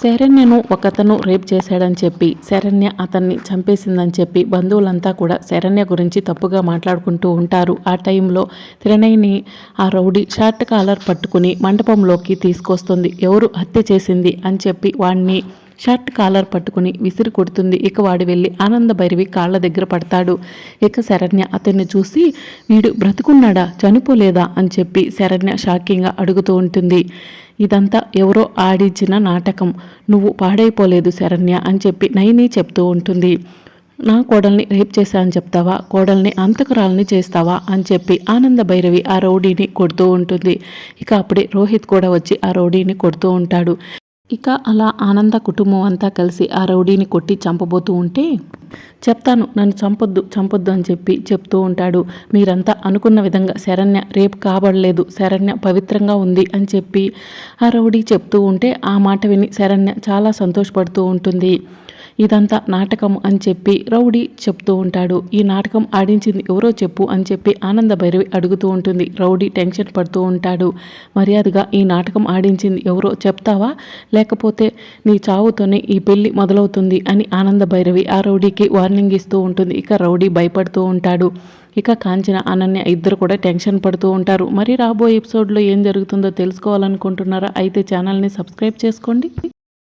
శరణ్యను ఒకతను రేప్ చేశాడని చెప్పి శరణ్య అతన్ని చంపేసిందని చెప్పి బంధువులంతా కూడా శరణ్య గురించి తప్పుగా మాట్లాడుకుంటూ ఉంటారు. ఆ టైంలో త్రినయ్ని ఆ రౌడీ షార్ట్ కాలర్ పట్టుకుని మండపంలోకి తీసుకొస్తుంది. ఎవరు హత్య చేసింది అని చెప్పి వాణ్ణి షర్ట్ కాలర్ పట్టుకుని విసిరి కొడుతుంది. ఇక వాడు వెళ్ళి ఆనంద భైరవి కాళ్ళ దగ్గర పడతాడు. ఇక శరణ్య అతన్ని చూసి వీడు బ్రతుకున్నాడా? చనిపోలేదా? అని చెప్పి శరణ్య షాకింగ్గా అడుగుతూ ఉంటుంది. ఇదంతా ఎవరో ఆడించిన నాటకం. నువ్వు పాడైపోలేదు శరణ్య అని చెప్పి నైని చెప్తూ ఉంటుంది. నా కోడల్ని రేప్ చేశాను చెప్తావా? కోడల్ని అంతకురాల్ని చేస్తావా? అని చెప్పి ఆనంద భైరవి ఆ రౌడీని కొడుతూ ఉంటుంది. ఇక అప్పుడే రోహిత్ కూడా వచ్చి ఆ రౌడీని కొడుతూ ఉంటాడు. ఇక అలా ఆనంద కుటుంబం అంతా కలిసి ఆ రౌడీని కొట్టి చంపబోతూ ఉంటే చెప్తాను నన్ను చంపొద్దు చంపొద్దు అని చెప్పి చెప్తూ ఉంటాడు. మీరంతా అనుకున్న విధంగా శరణ్య రేపు కాబడలేదు శరణ్య పవిత్రంగా ఉంది అని చెప్పి ఆ రౌడీ చెప్తూ ఉంటే ఆ మాట విని శరణ్య చాలా సంతోషపడుతూ ఉంటుంది. ఇదంతా నాటకం అని చెప్పి రౌడీ చెప్తూ ఉంటాడు. ఈ నాటకం ఆడించింది ఎవరో చెప్పు అని చెప్పి ఆనంద భైరవి అడుగుతూ ఉంటుంది. రౌడీ టెన్షన్ పడుతూ ఉంటాడు. మర్యాదగా ఈ నాటకం ఆడించింది ఎవరో చెప్తావా? లేకపోతే నీ చావుతోనే ఈ పెళ్ళి మొదలవుతుంది అని ఆనంద భైరవి ఆ రౌడీకి వార్నింగ్ ఇస్తూ ఉంటుంది. ఇక రౌడీ భయపడుతూ ఉంటాడు. ఇక కాంచన అనన్య ఇద్దరు కూడా టెన్షన్ పడుతూ ఉంటారు. మరి రాబోయే ఎపిసోడ్లో ఏం జరుగుతుందో తెలుసుకోవాలనుకుంటున్నారా? అయితే ఛానల్ని సబ్స్క్రైబ్ చేసుకోండి.